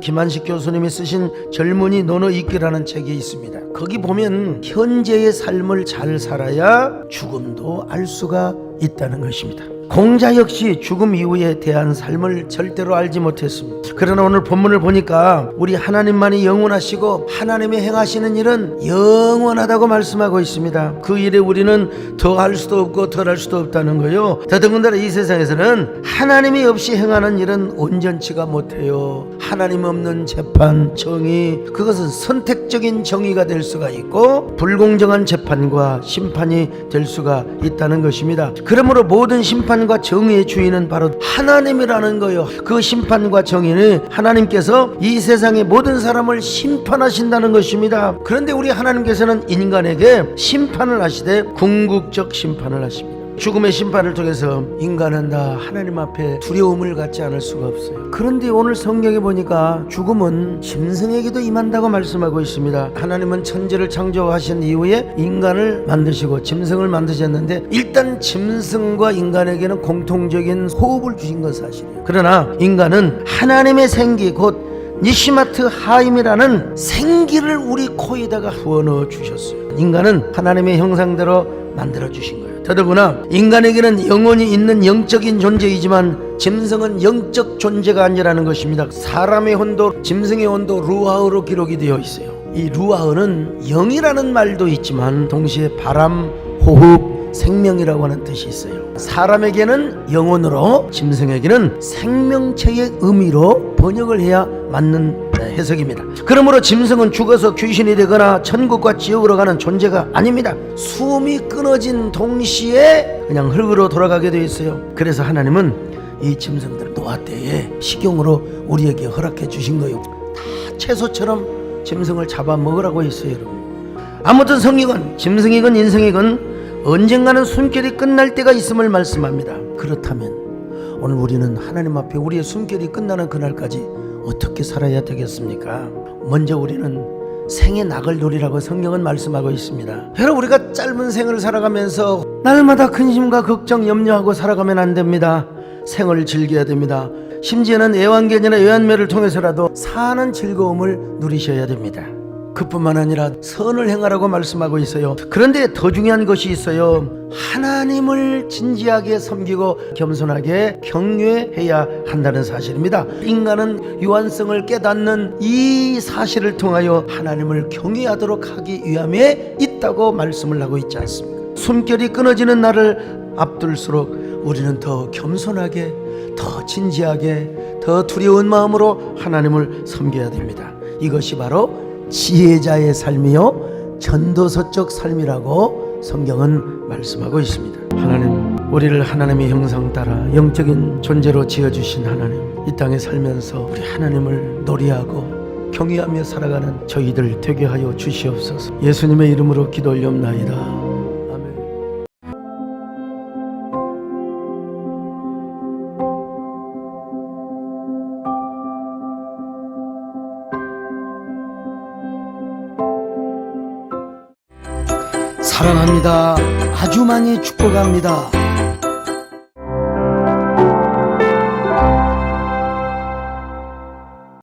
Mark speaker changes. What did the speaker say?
Speaker 1: 김한식 교수님이 쓰신 젊은이 노너 읽기라는 책이 있습니다. 거기 보면 현재의 삶을 잘 살아야 죽음도 알 수가 있다는 것입니다. 공자 역시 죽음 이후에 대한 삶을 절대로 알지 못했습니다. 그러나 오늘 본문을 보니까 우리 하나님만이 영원하시고 하나님이 행하시는 일은 영원하다고 말씀하고 있습니다. 그 일에 우리는 더 할 수도 없고 덜 할 수도 없다는 거요. 더더군다나 이 세상에서는 하나님이 없이 행하는 일은 온전치가 못해요. 하나님 없는 재판, 정의 그것은 선택적인 정의가 될 수가 있고 불공정한 재판과 심판이 될 수가 있다는 것입니다. 그러므로 모든 심판과 정의의 주인은 바로 하나님이라는 거요. 그 심판과 정의는 하나님께서 이 세상의 모든 사람을 심판하신다는 것입니다. 그런데 우리 하나님께서는 인간에게 심판을 하시되 궁극적 심판을 하십니다. 죽음의 심판을 통해서 인간은 다 하나님 앞에 두려움을 갖지 않을 수가 없어요. 그런데 오늘 성경에 보니까 죽음은 짐승에게도 임한다고 말씀하고 있습니다. 하나님은 천지를 창조하신 이후에 인간을 만드시고 짐승을 만드셨는데 일단 짐승과 인간에게는 공통적인 호흡을 주신 건 사실이에요. 그러나 인간은 하나님의 생기 곧 니시마트 하임이라는 생기를 우리 코에다가 부어 넣어 주셨어요. 인간은 하나님의 형상대로 만들어 주신 거예요. 더더구나 인간에게는 영혼이 있는 영적인 존재이지만 짐승은 영적 존재가 아니라는 것입니다. 사람의 혼도, 짐승의 혼도 루아흐로 기록이 되어 있어요. 이 루아흐는 영이라는 말도 있지만 동시에 바람, 호흡, 생명이라고 하는 뜻이 있어요. 사람에게는 영혼으로, 짐승에게는 생명체의 의미로 번역을 해야 맞는 해석입니다. 그러므로 짐승은 죽어서 귀신이 되거나 천국과 지옥으로 가는 존재가 아닙니다. 숨이 끊어진 동시에 그냥 흙으로 돌아가게 되어 있어요. 그래서 하나님은 이 짐승들 노아 때에 식용으로 우리에게 허락해 주신 거예요. 다 채소처럼 짐승을 잡아 먹으라고 했어요, 여러분. 아무튼 성경은 짐승이건 인생이건 언젠가는 숨결이 끝날 때가 있음을 말씀합니다. 그렇다면 오늘 우리는 하나님 앞에 우리의 숨결이 끝나는 그날까지 어떻게 살아야 되겠습니까? 먼저 우리는 생의 낙을 누리라고 성경은 말씀하고 있습니다. 여러분 우리가 짧은 생을 살아가면서 날마다 근심과 걱정 염려하고 살아가면 안 됩니다. 생을 즐겨야 됩니다. 심지어는 애완견이나 애완매를 통해서라도 사는 즐거움을 누리셔야 됩니다. 그뿐만 아니라 선을 행하라고 말씀하고 있어요. 그런데 더 중요한 것이 있어요. 하나님을 진지하게 섬기고 겸손하게 경외해야 한다는 사실입니다. 인간은 유한성을 깨닫는 이 사실을 통하여 하나님을 경외하도록 하기 위함에 있다고 말씀을 하고 있지 않습니까? 숨결이 끊어지는 날을 앞둘수록 우리는 더 겸손하게, 더 진지하게, 더 두려운 마음으로 하나님을 섬겨야 됩니다. 이것이 바로 지혜자의 삶이요 전도서적 삶이라고 성경은 말씀하고 있습니다. 하나님, 우리를 하나님의 형상 따라 영적인 존재로 지어 주신 하나님, 이 땅에 살면서 우리 하나님을 놀이하고 경외하며 살아가는 저희들 되게 하여 주시옵소서. 예수님의 이름으로 기도 올렵나이다. 사랑합니다. 아주 많이 축복합니다.